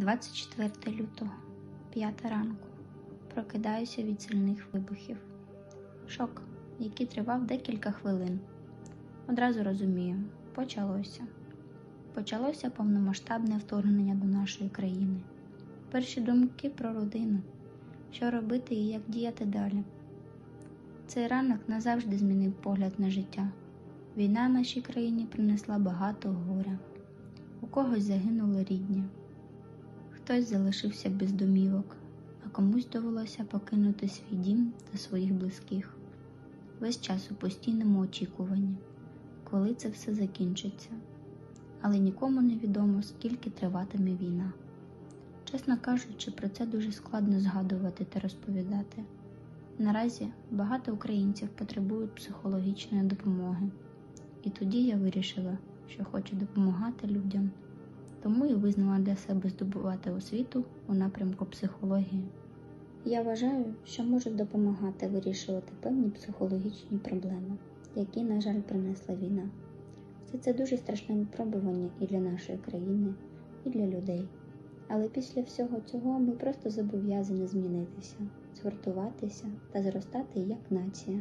24 лютого, 5 ранку. Прокидаюся від сильних вибухів. Шок, який тривав декілька хвилин. Одразу розумію, почалося. Почалося повномасштабне вторгнення до нашої країни. Перші думки про родину, що робити і як діяти далі. Цей ранок назавжди змінив погляд на життя. Війна нашій країні принесла багато горя. У когось загинули рідні, хтось залишився без домівок, а комусь довелося покинути свій дім та своїх близьких. Весь час у постійному очікуванні, коли це все закінчиться. Але нікому не відомо, скільки триватиме війна. Чесно кажучи, про це дуже складно згадувати та розповідати. Наразі багато українців потребують психологічної допомоги, і тоді я вирішила, що хочу допомагати людям, тому і визнала для себе здобувати освіту у напрямку психології. Я вважаю, що можу допомагати вирішувати певні психологічні проблеми, які, на жаль, принесла війна. Все це дуже страшне випробування і для нашої країни, і для людей. Але після всього цього ми просто зобов'язані змінитися, згуртуватися та зростати як нація.